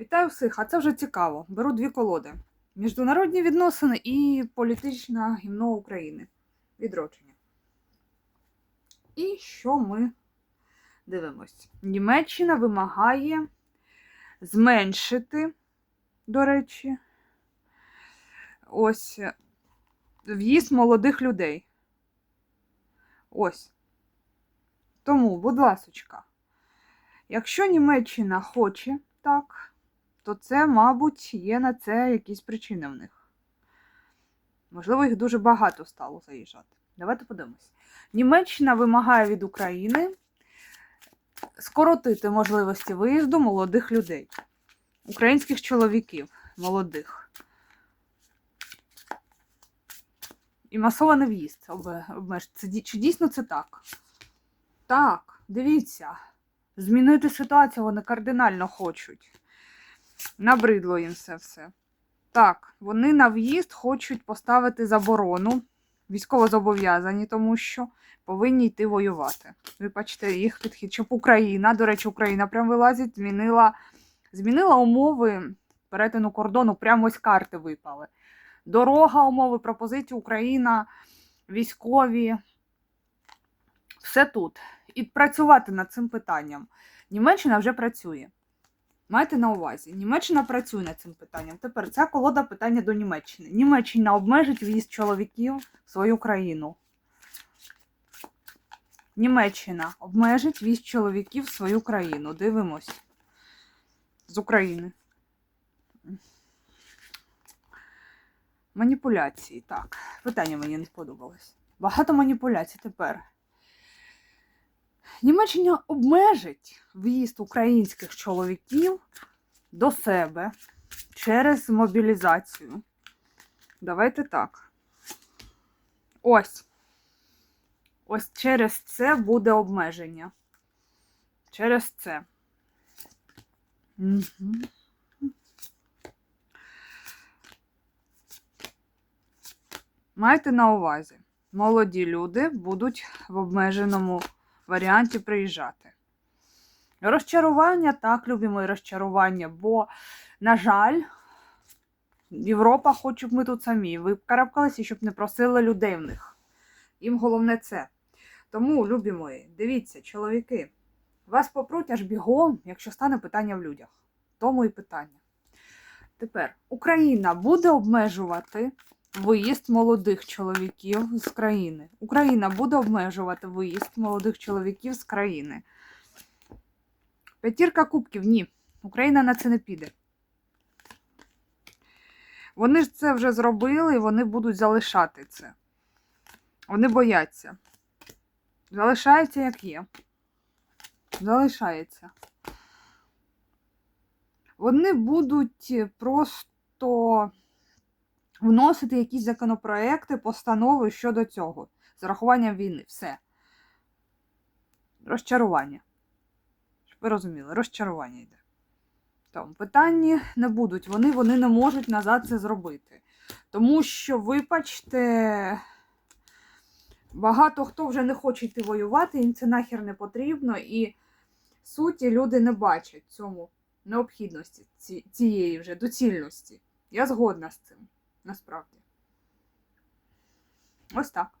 Вітаю всіх, а це вже цікаво. Беру дві колоди: міжнародні відносини і політична гімно України. Відродження. І що ми дивимось? Німеччина вимагає зменшити, до речі, ось в'їзд молодих людей. Ось. Тому, будь ласочка, якщо Німеччина хоче так, то це, мабуть, є на це якісь причини в них. Можливо, їх дуже багато стало заїжджати. Давайте подивимось. Німеччина вимагає від України скоротити можливості виїзду молодих людей, українських чоловіків молодих. І масований в'їзд обмежити. Чи дійсно це так? Так, дивіться. Змінити ситуацію вони кардинально хочуть. Набридло їм це все. Так, вони на в'їзд хочуть поставити заборону. Військово зобов'язані, тому що повинні йти воювати. Ви бачите, їх підхід, щоб Україна, до речі, Україна прям вилазить, змінила, змінила умови перетину кордону, прямо ось карти випали. Дорога, умови, пропозиції Україна, військові. Все тут. І працювати над цим питанням. Німеччина вже працює. Майте на увазі, Німеччина працює над цим питанням. Тепер ця колода питання до Німеччини. Німеччина обмежить в'їзд чоловіків в свою країну. Німеччина обмежить в'їзд чоловіків в свою країну. Дивимось. З України. Маніпуляції. Так, питання мені не сподобалось. Багато маніпуляцій тепер. Німеччина обмежить в'їзд українських чоловіків до себе через мобілізацію. Давайте так. Ось. Ось через це буде обмеження. Через це. Мгм. Майте на увазі, молоді люди будуть в обмеженому варіанті приїжджати. Розчарування, так, любі мої розчарування, бо, на жаль, Європа хоче, щоб ми тут самі викарабкалися, щоб не просили людей в них. Їм головне це. Тому, любі мої, дивіться, чоловіки, вас попруть аж бігом, якщо стане питання в людях. Тому і питання. Тепер Україна буде обмежувати виїзд молодих чоловіків з країни. Україна буде обмежувати виїзд молодих чоловіків з країни. П'ятірка кубків ні. Україна на це не піде. Вони ж це вже зробили і вони будуть залишати це. Вони бояться. Залишається як є. Залишається. Вони будуть просто вносити якісь законопроекти, постанови щодо цього. З урахуванням війни. Все. Розчарування. Щоб ви розуміли, розчарування йде. Тому питання не будуть. Вони, вони не можуть назад це зробити. Тому що, вибачте, багато хто вже не хоче йти воювати, їм це нахер не потрібно, і суті люди не бачать цьому необхідності ці- цієї вже доцільності. Я згодна з цим, насправді. Ось так.